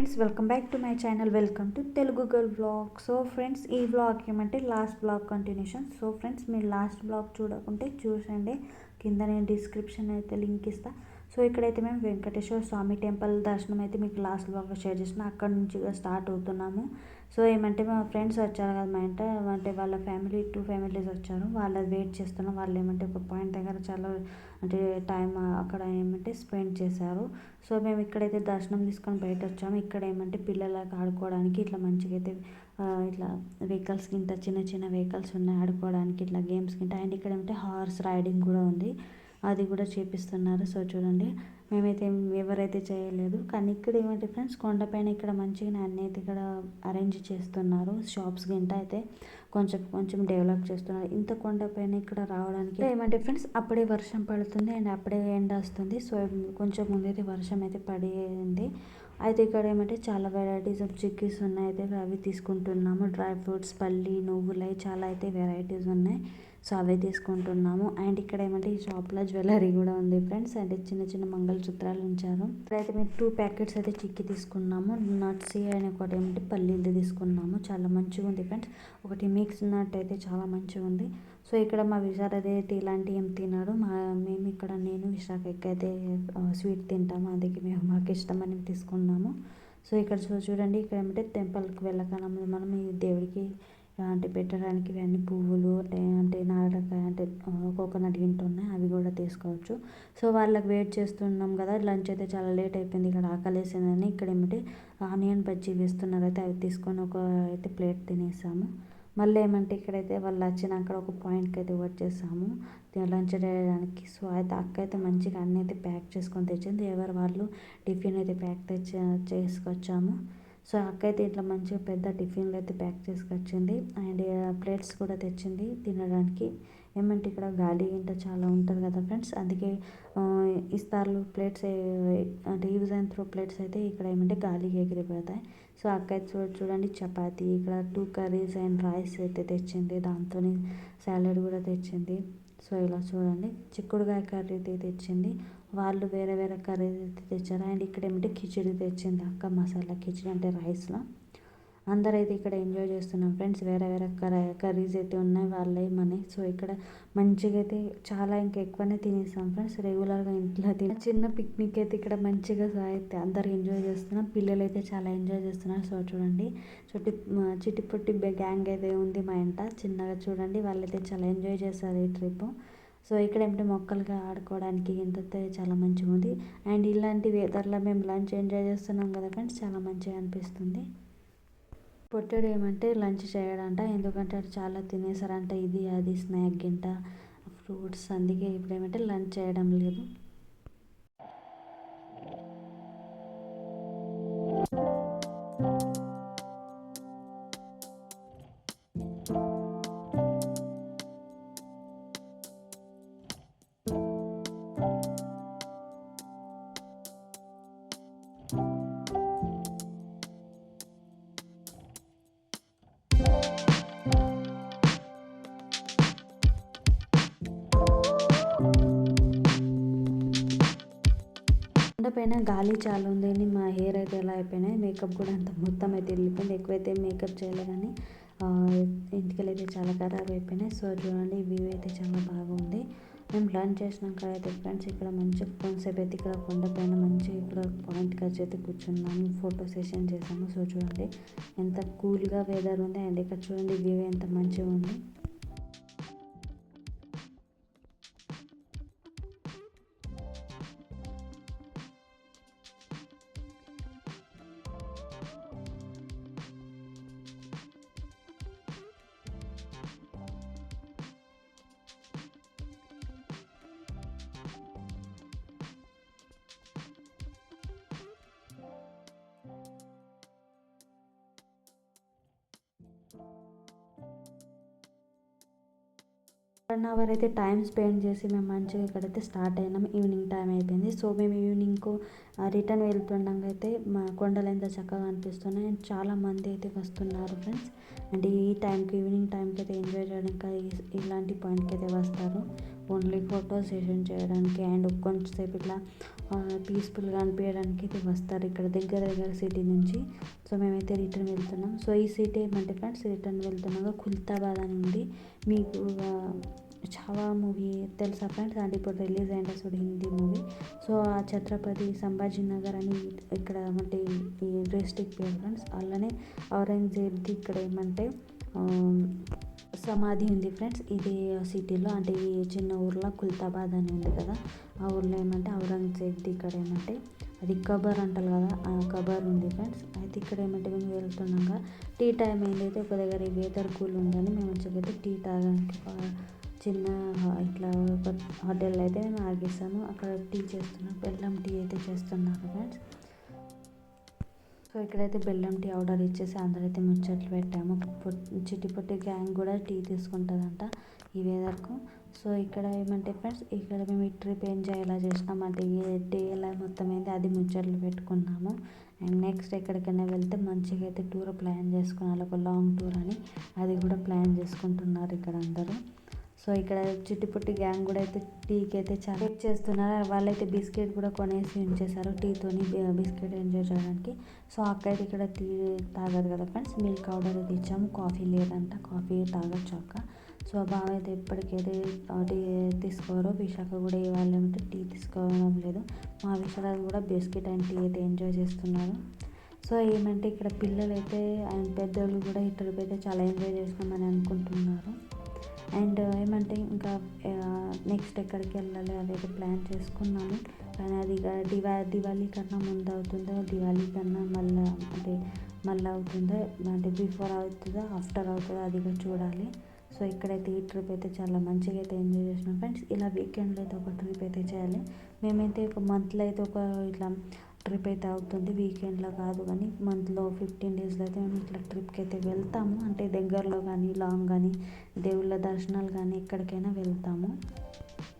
Friends welcome back to my channel. Welcome to Telugu girl blog. So friends ఈ blog ఏమంటే last blog continuation so friends మీరు last blog చూడకుంటే చూసండి. కింద నేను డిస్క్రిప్షన్ అయితే లింక్ ఇస్తా. సో ఇక్కడైతే మేము వెంకటేశ్వర స్వామి టెంపుల్ దర్శనం అయితే మీకు లాస్ట్ బ్లాగ్లో షేర్ చేసిన అక్కడ నుంచి స్టార్ట్ అవుతున్నాము. సో ఏమంటే మా ఫ్రెండ్స్ వచ్చారు కదా మా ఇంట అంటే వాళ్ళ ఫ్యామిలీ టూ ఫ్యామిలీస్ వచ్చారు. వాళ్ళది వెయిట్ చేస్తున్నాం. వాళ్ళు ఏమంటే ఒక పాయింట్ దగ్గర చాలా అంటే టైం అక్కడ ఏమంటే స్పెండ్ చేశారు. సో మేము ఇక్కడైతే దర్శనం తీసుకొని బయట వచ్చాము. ఇక్కడ ఏమంటే పిల్లలకు ఆడుకోవడానికి ఇట్లా మంచిగా అయితే ఇట్లా వెహికల్స్ కింద చిన్న చిన్న వెహికల్స్ ఉన్నాయి ఆడుకోవడానికి ఇట్లా గేమ్స్ కింద అండ్ ఇక్కడ ఏమంటే హార్స్ రైడింగ్ కూడా ఉంది. అది కూడా చేపిస్తున్నారు. సో చూడండి. మేమైతే ఎవరైతే చేయలేదు. కానీ ఇక్కడ ఏమంటే ఫ్రెండ్స్ కొండపైన ఇక్కడ మంచిగా అన్నీ అయితే ఇక్కడ అరేంజ్ చేస్తున్నారు. షాప్స్ గింట అయితే కొంచెం కొంచెం డెవలప్ చేస్తున్నారు. ఇంత కొండపైన ఇక్కడ రావడానికి ఏమంటే ఫ్రెండ్స్ అప్పుడే వర్షం పడుతుంది అండ్ అప్పుడే ఎండ వస్తుంది. సో కొంచెం ముందైతే వర్షం అయితే పడింది. అయితే ఇక్కడ ఏమంటే చాలా వెరైటీస్ ఆఫ్ చిక్కీస్ ఉన్నాయి. అయితే అవి తీసుకుంటున్నాము. డ్రై ఫ్రూట్స్ పల్లి నువ్వులు చాలా అయితే వెరైటీస్ ఉన్నాయి. సో అవే తీసుకుంటున్నాము. అండ్ ఇక్కడ ఏమంటే ఈ షాప్లో జ్యువెలరీ కూడా ఉంది ఫ్రెండ్స్. అంటే చిన్న చిన్న మంగళసూత్రాలు ఉంచారు. ఇక్కడైతే మేము టూ ప్యాకెట్స్ అయితే చిక్కి తీసుకున్నాము. నట్స్ అండ్ ఒకటి ఏమంటే పల్లీలు తీసుకున్నాము. చాలా మంచిగా ఉంది ఫ్రెండ్స్. ఒకటి మిక్స్ నట్ అయితే చాలా మంచిగా ఉంది. సో ఇక్కడ మా విశాఖ అయితే ఇలాంటివి ఏం తినాడు. మా మేము ఇక్కడ నేను విశాఖ అయితే స్వీట్ తింటాము. అందుకే మేము మాకు ఇష్టమని తీసుకున్నాము. సో ఇక్కడ చూడండి. ఇక్కడ ఏమంటే టెంపుల్కి వెళ్ళకన్నా మనం ఈ దేవుడికి అంటే పెట్టడానికి ఇవన్నీ పువ్వులు అంటే అంటే నారకాయ అంటే కోకోనట్ గింట ఉన్నాయి అవి కూడా తీసుకోవచ్చు. సో వాళ్ళకి వెయిట్ చేస్తున్నాం కదా లంచ్ అయితే చాలా లేట్ అయిపోయింది ఇక్కడ ఆకలేసిందని ఇక్కడ ఏమిటి ఆనియన్ బజ్జీ వేస్తున్నారు అయితే అవి తీసుకొని ఒక అయితే ప్లేట్ తినేసాము. మళ్ళీ ఏమంటే ఇక్కడైతే వాళ్ళు వచ్చినాక ఒక పాయింట్కి అయితే వచ్చేసాము లంచ్ చేయడానికి. సో అయితే అక్క అయితే మంచిగా అన్నీ అయితే ప్యాక్ చేసుకొని తెచ్చింది ఎవరు వాళ్ళు టిఫిన్ అయితే ప్యాక్ తెచ్చి చేసుకొచ్చాము. సో అక్క అయితే ఇట్లా మంచిగా పెద్ద టిఫిన్లు అయితే ప్యాక్ చేసుకొచ్చింది. అండ్ ప్లేట్స్ కూడా తెచ్చింది తినడానికి. ఏమంటే ఇక్కడ గాలి ఇంట చాలా ఉంటుంది కదా ఫ్రెండ్స్. అందుకే ఇస్తార్లు ప్లేట్స్ అంటే యూజ్ అండ్ త్రో ప్లేట్స్ అయితే ఇక్కడ ఏమంటే గాలికి ఎగిరిపోతాయి. సో అక్క అయితే చూడండి చపాతి ఇక్కడ టూ కర్రీస్ అండ్ రైస్ అయితే తెచ్చింది. దాంతోనే సాలడ్ కూడా తెచ్చింది. సో ఇలా చూడండి. చిక్కుడుకాయ కర్రీ అయితే తెచ్చింది. వాళ్ళు వేరే వేరే కర్రీ తెచ్చారు. అండ్ ఇక్కడ ఏమిటి కిచిడి తెచ్చింది అక్క మసాలా కిచిడి అంటే రైస్లో. అందరైతే ఇక్కడ ఎంజాయ్ చేస్తున్నాం ఫ్రెండ్స్. వేరే వేరే కర్రీస్ అయితే ఉన్నాయి వాళ్ళే మనీ. సో ఇక్కడ మంచిగా అయితే చాలా ఇంకా ఎక్కువనే తినేసాం ఫ్రెండ్స్. రెగ్యులర్గా ఇంట్లో తిన చిన్న పిక్నిక్ అయితే ఇక్కడ మంచిగా అయితే అందరు ఎంజాయ్ చేస్తున్నాం పిల్లలు అయితే చాలా ఎంజాయ్ చేస్తున్నారు. సో చూడండి చుట్టి చిట్టి పుట్టి గ్యాంగ్ అయితే ఉంది మా ఇంట. చిన్నగా చూడండి వాళ్ళైతే చాలా ఎంజాయ్ చేస్తారు ఈ ట్రిప్. సో ఇక్కడ ఏమిటి మొక్కలుగా ఆడుకోవడానికి ఇంత చాలా మంచిగా ఉంది అండ్ ఇలాంటి వెదర్లో మేము లంచ్ ఎంజాయ్ చేస్తున్నాం కదా ఫ్రెండ్స్ చాలా మంచిగా అనిపిస్తుంది. పొట్టడు ఏమంటే లంచ్ చేయడంట ఎందుకంటే చాలా తినేసారంట ఇది అది స్నాక్ గింట ఫ్రూట్స్ అందుకే ఇప్పుడు ఏమంటే లంచ్ చేయడం లేదు. పైన గాలి చాలా ఉంది మా హెయిర్ అయితే ఎలా అయిపోయినాయి. మేకప్ కూడా అంత మొత్తం అయితే వెళ్ళిపోయింది. ఎక్కువైతే మేకప్ చేయలేదని కానీ ఇంటికి అయితే చాలా ఖరాబ్ అయిపోయినాయి. సో చూడండి వ్యూ అయితే చాలా బాగుంది. మేము లంచ్ చేసినాక అయితే ఫ్రెండ్స్ ఇక్కడ మంచిగా కొంతసేపు అయితే ఇక్కడ కొండపైన మంచి ఇక్కడ పాయింట్ వచ్చి అయితే కూర్చున్నాము. ఫోటో సెషన్ చేసాము. సో చూడండి ఎంత కూల్గా వెదర్ ఉంది. అండ్ ఇక్కడ చూడండి వ్యూ ఎంత మంచిగా ఉంది. వన్ అవర్ అయితే టైం స్పెండ్ చేసి మేము మంచిగా ఇక్కడైతే స్టార్ట్ అయినాం. ఈవినింగ్ టైం అయిపోయింది. సో మేము ఈవినింగ్ రిటర్న్ వెళ్తుండగా అయితే మా కొండలు ఎంత చక్కగా అనిపిస్తున్నాయి అండ్ చాలా మంది అయితే వస్తున్నారు ఫ్రెండ్స్. అండ్ ఈ టైంకి ఈవినింగ్ టైంకి అయితే ఎంజాయ్ చేయడానికి ఇలాంటి పాయింట్కి అయితే వస్తారు. ఓన్లీ ఫోటో సెషన్ చేయడానికి అండ్ కొంచెంసేపు ఇట్లా పీస్ఫుల్గా అనిపించడానికి అయితే వస్తారు ఇక్కడ దగ్గర దగ్గర సిటీ నుంచి. సో మేమైతే రిటర్న్ వెళ్తున్నాం. సో ఈ సిటీ ఏమంటే ఫ్రెండ్స్ రిటర్న్ వెళ్తున్నాగా ఖుల్తాబాద్ అని ఉంది. మీకు చాలా మూవీ తెలుసా ఫ్రెండ్స్ అంటే ఇప్పుడు రిలీజ్ అయింది అసలు హిందీ మూవీ సో ఆ ఛత్రపతి సంభాజీ నగర్ అని ఇక్కడ అంటే ఈ డిస్టిక్ పేరు ఫ్రెండ్స్ అలానే ఔరంగజేబ్ది ఇక్కడ ఏమంటే సమాధి ఉంది ఫ్రెండ్స్ ఇది సిటీలో అంటే ఈ చిన్న ఊర్లో కుల్తాబాద్ అని ఉంది కదా. ఆ ఊర్లో ఏమంటే ఔరంగజేబ్ది ఇక్కడ ఏమంటే అది కబర్ అంటారు కదా ఆ కబర్ ఉంది ఫ్రెండ్స్ అయితే ఇక్కడ ఏమంటే మేము వెళ్తున్నాక టీ టైం ఏంటైతే ఒక దగ్గర వెదర్ కూల్ ఉందని మేము చెప్పి టీ తాగడానికి చిన్న ఇట్లా ఒక హోటల్లో అయితే మేము ఆగేసాము. అక్కడ టీ చేస్తున్నాం. బెల్లం టీ అయితే చేస్తున్నారు ఫ్రెండ్స్. సో ఇక్కడైతే బెల్లం టీ ఆర్డర్ ఇచ్చేసి అందరైతే ముచ్చట్లు పెట్టాము. చిట్టి పొట్టి గ్యాంగ్ కూడా టీ తీసుకుంటుందంట ఈ వెదర్కు. సో ఇక్కడ ఏమంటే ఫ్రెండ్స్ ఇక్కడ మేము ఈ ట్రిప్ ఎంజాయ్ ఎలా చేసినామంటే ఏ డే ఎలా మొత్తం అయితే అది ముచ్చట్లు పెట్టుకున్నాము. అండ్ నెక్స్ట్ ఎక్కడికైనా వెళ్తే మంచిగా అయితే టూర్ ప్లాన్ చేసుకున్నారు ఒక లాంగ్ టూర్ అని. అది కూడా ప్లాన్ చేసుకుంటున్నారు ఇక్కడ అందరూ. సో ఇక్కడ చిట్టిపుట్టి గ్యాంగ్ కూడా అయితే టీకి అయితే చాలా చేస్తున్నారు. వాళ్ళైతే బిస్కెట్ కూడా కొనేసి ఉంచేశారు టీతోని బిస్కెట్ ఎంజాయ్ చేయడానికి. సో అక్క ఇక్కడ టీ తాగదు కదా ఫ్రెండ్స్. మిల్క్ పౌడర్ అయితే ఇచ్చాము. కాఫీ లేదంట. కాఫీ తాగొచ్చు అక్క సో బావ అయితే ఎప్పటికైతే టీ తీసుకోరు విశాఖ కూడా ఇవాళ ఏమంటే టీ తీసుకోవడం లేదు. మా విశాఖ కూడా బిస్కెట్ అండ్ టీ అయితే ఎంజాయ్ చేస్తున్నారు. సో ఏమంటే ఇక్కడ పిల్లలైతే అండ్ పెద్దోళ్ళు కూడా ఈ అయితే చాలా ఎంజాయ్ చేస్తామని అనుకుంటున్నారు. అండ్ ఏమంటే ఇంకా నెక్స్ట్ ఎక్కడికి వెళ్ళాలి అదైతే ప్లాన్ చేసుకున్నాను కానీ అది దివా దివాళీ కన్నా ముందు అవుతుందో దివాళీ కన్నా మళ్ళీ అంటే మళ్ళీ అవుతుందో అంటే బిఫోర్ అవుతుందో ఆఫ్టర్ అవుతుందో అది కూడా చూడాలి. సో ఇక్కడైతే ఈ ట్రిప్ అయితే చాలా మంచిగా అయితే ఎంజాయ్ చేసినాం. ఫ్రెండ్స్ ఇలా వీకెండ్లో అయితే ఒక ట్రిప్ అయితే చేయాలి. మేమైతే ఒక మంత్లో అయితే ఒక ఇట్లా ట్రిప్ అయితే అవుతుంది. వీకెండ్లో కాదు కానీ మంత్లో ఫిఫ్టీన్ డేస్లో అయితే మేము ఇట్లా ట్రిప్కి అయితే వెళ్తాము. అంటే దగ్గరలో కానీ లాంగ్ కానీ దేవుళ్ళ దర్శనాలు కానీ ఎక్కడికైనా వెళ్తాము.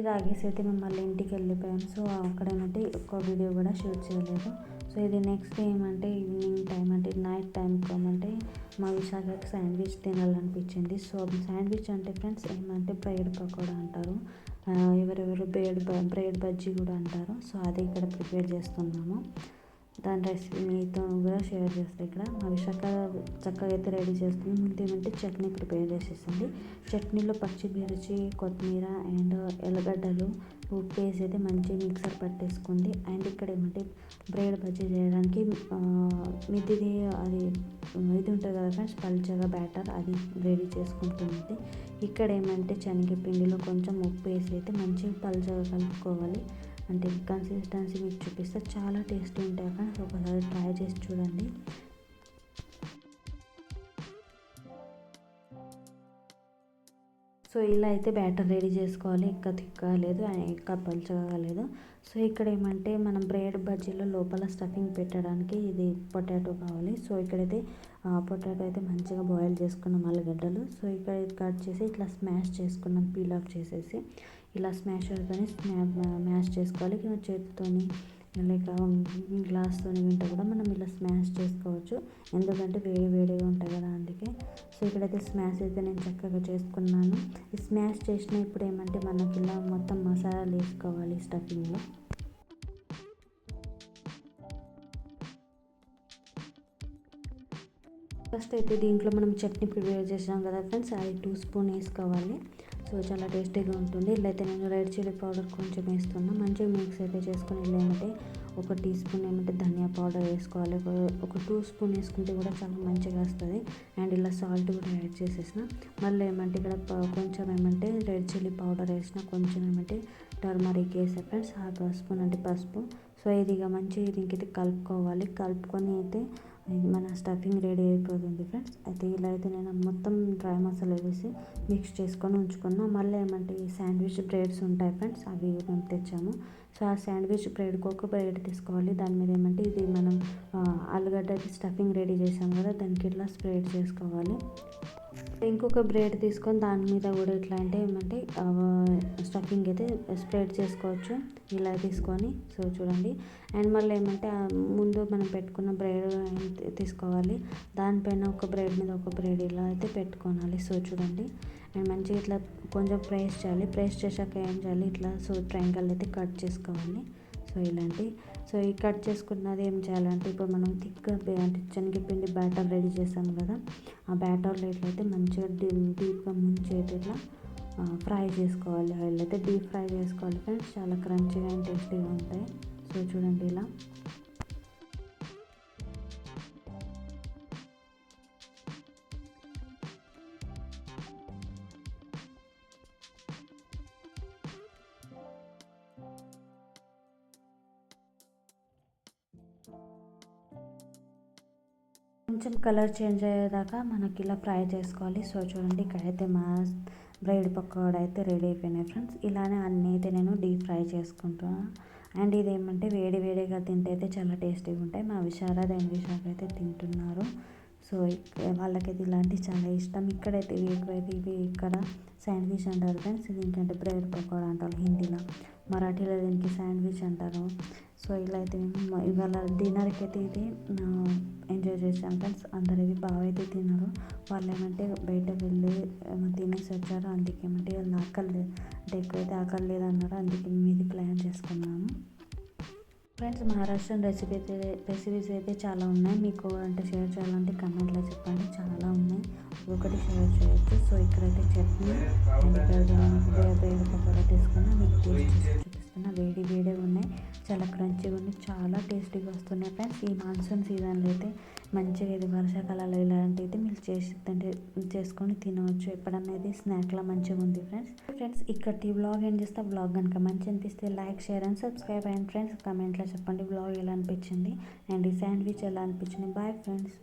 ఇది ఆగేసి అయితే మేము మళ్ళీ ఇంటికి వెళ్ళిపోయాము సో అక్కడేనంటే ఒక్క వీడియో కూడా షూట్ చేయలేదు. సో ఇది నెక్స్ట్ ఏమంటే ఈవినింగ్ టైం అంటే నైట్ టైం ఏమంటే మా విశాఖకి శాండ్విచ్ తినాలనిపించింది. సో శాండ్విచ్ అంటే ఫ్రెండ్స్ ఏమంటే బ్రెడ్ పకోడా అంటారు. ఎవరెవరు బ్రెడ్ బ్రెడ్ బజ్జీ కూడా అంటారు. సో అది ఇక్కడ ప్రిపేర్ చేస్తున్నాము. దాని రెసిపీ మీతో కూడా షేర్ చేస్తాను ఇక్కడ. మా విశాఖ చక్కగా అయితే రెడీ చేస్తుంది. ముందు ఏమంటే చట్నీ ప్రిపేర్ చేసేసింది. చట్నీలో పచ్చిమిర్చి కొత్తిమీర అండ్ ఎల్లగడ్డలు ఉప్పు వేసి అయితే మంచి మిక్సర్ పట్టేసుకోండి అండ్ ఇక్కడ ఏమంటే బ్రెడ్ బజ్జీ చేయడానికి మిద్దిది అది ఇది ఉంటుంది కదా ఫ్రెండ్స్ పల్చగా బ్యాటర్ అది రెడీ చేసుకుంటుంది ఇక్కడ ఏమంటే శనగపిండిలో కొంచెం ఉప్పు వేసి అయితే మంచిగా పల్చగా కలుపుకోవాలి. అంటే కన్సిస్టెన్సీ మీకు చూపిస్తే. చాలా టేస్టీ ఉంటాయి ఫ్రెండ్స్ ఒకసారి ట్రై చేసి చూడండి. సో ఇలా అయితే బ్యాటర్ రెడీ చేసుకోవాలి. ఎక్క తిక్క లేదు ఎక్క పలుచగా లేదు సో ఇక్కడ ఏమంటే మనం బ్రెడ్ బజ్జీలో లోపల స్టఫింగ్ పెట్టడానికి ఇది పొటాటో కావాలి. సో ఇక్కడైతే పొటాటో అయితే మంచిగా బాయిల్ చేసుకున్నాం ఆలుగడ్డలు. సో ఇక్కడ కట్ చేసి ఇట్లా స్మాష్ చేసుకున్నాం పీల్ ఆఫ్ చేసేసి. ఇలా స్మాషర్తోని మ్యాష్ చేసుకోవాలి. చేతితోని లేక గ్లాస్తో వింటే కూడా మనం ఇలా స్మాష్ చేసుకోవచ్చు. ఎందుకంటే వేడి వేడిగా ఉంటాయి కదా అందుకే. సో ఇక్కడైతే స్మాష్ అయితే నేను చక్కగా చేసుకున్నాను. ఈ స్మాష్ చేసిన ఇప్పుడు ఏమంటే మనకి ఇలా మొత్తం మసాలాలు వేసుకోవాలి స్టఫింగ్లో. ఫస్ట్ అయితే దీంట్లో మనం చట్నీ ప్రిపేర్ చేసాం కదా ఫ్రెండ్స్ అది టూ స్పూన్ వేసుకోవాలి. సో చాలా టేస్టీగా ఉంటుంది. ఇట్లయితే నేను రెడ్ చిల్లీ పౌడర్ కొంచెం వేస్తున్నా. మంచిగా మిక్స్ అయితే చేసుకుని ఏమంటే ఒక టీ స్పూన్ ఏమంటే ధనియా పౌడర్ వేసుకోవాలి. ఒక టూ స్పూన్ వేసుకుంటే కూడా చాలా మంచిగా వస్తుంది. అండ్ ఇలా సాల్ట్ కూడా యాడ్ చేసేసిన. మళ్ళీ ఏమంటే ఇక్కడ కొంచెం ఏమంటే రెడ్ చిల్లీ పౌడర్ వేసిన కొంచెం ఏమంటే టర్మరిక్ వేసే ఫ్రెండ్స్ హాఫ్ స్పూన్ అంటే పసుపు. సో ఇది ఇక మంచిగా దీనికి కలుపుకోవాలి. కలుపుకొని అయితే మన స్టఫింగ్ రెడీ అయిపోతుంది ఫ్రెండ్స్. అయితే ఇలా అయితే నేను మొత్తం డ్రై మసాలా వేసి మిక్స్ చేసుకొని ఉంచుకున్నాను మళ్ళీ ఏమంటే ఈ శాండ్విచ్ బ్రెడ్స్ ఉంటాయి ఫ్రెండ్స్ అవి మేము తెచ్చాము. సో ఆ శాండ్విచ్ బ్రెడ్కి ఒక బ్రెడ్ తీసుకోవాలి. దాని మీద ఏమంటే ఇది మనం ఆలుగడ్డ స్టఫింగ్ రెడీ చేసాం కదా దానికి ఇట్లా స్ప్రెడ్ చేసుకోవాలి. ఇంకొక బ్రెడ్ తీసుకొని దాని మీద కూడా ఎట్లా అంటే ఏమంటే స్టఫింగ్ అయితే స్ప్రెడ్ చేసుకోవచ్చు. ఇలా తీసుకొని సో చూడండి. అండ్ మళ్ళీ ఏమంటే ముందు మనం పెట్టుకున్న బ్రెడ్ తీసుకోవాలి. దానిపైన ఒక బ్రెడ్ మీద ఒక బ్రెడ్ ఇలా అయితే పెట్టుకోవాలి. సో చూడండి. అండ్ మంచిగా ఇట్లా కొంచెం ప్రెస్ చేయాలి. ప్రెస్ చేశాక ఏం చేయాలి? ఇట్లా సో ట్రయాంగల్ అయితే కట్ చేసుకోవాలి. సో ఇలాంటి. సో ఈ కట్ చేసుకున్నది ఏం చేయాలంటే ఇప్పుడు మనం థిక్గా అంటే శనగపిండి బ్యాటర్ రెడీ చేసాం కదా ఆ బ్యాటర్లో ఇట్లయితే మంచిగా డీప్గా ముంచేది ఇట్లా ఫ్రై చేసుకోవాలి. ఆయిల్ అయితే డీప్ ఫ్రై చేసుకోవాలి. ఫ్రెండ్స్ చాలా క్రంచీగా అండ్ టేస్టీగా ఉంటాయి. సో చూడండి ఇలా. కొంచెం కలర్ చేంజ్ అయ్యేదాకా మనకి ఇలా ఫ్రై చేసుకోవాలి. సో చూడండి ఇక్కడైతే మా బ్రైడ్ పకోడా అయితే రెడీ అయిపోయినాయి ఫ్రెండ్స్. ఇలానే అన్నీ అయితే నేను డీప్ ఫ్రై చేసుకుంటున్నాను అండ్ ఇది ఏమంటే వేడి వేడిగా తింటే అయితే చాలా టేస్టీగా ఉంటాయి. మా విశారద అండ్ విశాఖ అయితే తింటున్నారు. సో వాళ్ళకైతే ఇలాంటివి చాలా ఇష్టం. ఇక్కడైతే ఇవి ఇవి ఇక్కడ శాండ్విచ్ అంటారు ఫ్రెండ్స్. ఇది ఏంటంటే బ్రెడ్ పకోడా అంటారు హిందీలో. మరాఠీలో దీనికి శాండ్విచ్ అంటారు. సో ఇలా అయితే మేము ఇవాళ డిన్నర్కి అయితే ఇది ఎంజాయ్ చేసాం ఫ్రెండ్స్. అందరు ఇది బాగా అయితే తిన్నారు. వాళ్ళు ఏమంటే బయట వెళ్ళి తినేసి వచ్చారు. అందుకే ఏమంటే వాళ్ళు ఆకలి లేదు అంటే ఎక్కువైతే ఆకలి లేదన్నారు అందుకే మేము ఇది ప్లాన్ చేసుకున్నాము. ఫ్రెండ్స్ మహారాష్ట్రన్ రెసిపీ అయితే రెసిపీస్ అయితే చాలా ఉన్నాయి. మీకు అంటే షేర్ చేయాలంటే కమెంట్లో చెప్పండి. చాలా ఉన్నాయి. ఒకటి షేర్ చేయొచ్చు. సో ఇక్కడైతే చట్నీ అండ్ ఇక్కడ వేడి పకోడా తీసుకున్నా మీకు టేస్ట్ చూపిస్తున్నా. వేడి వేడే ఉన్నాయి. చాలా క్రంచీగా ఉంది చాలా టేస్టీగా వస్తున్నాయి ఫ్రెండ్స్. ఈ మాన్సూన్ సీజన్లో అయితే మంచిగా ఇది వర్షాకాలంలో ఇలాంటివి అయితే మీరు చేసి తింటే చేసుకొని తినవచ్చు. ఎప్పుడన్నా స్నాక్లా మంచిగా ఉంది ఫ్రెండ్స్. ఫ్రెండ్స్ ఇక్కడ బ్లాగ్ ఏం చేస్తే? బ్లాగ్ కనుక మంచి అనిపిస్తే like share and subscribe. And friends కమెంట్లో చెప్పండి బ్లాగ్ ఎలా అనిపించింది? అండ్ ఈ శాండ్విచ్ ఎలా అనిపించింది? Bye friends.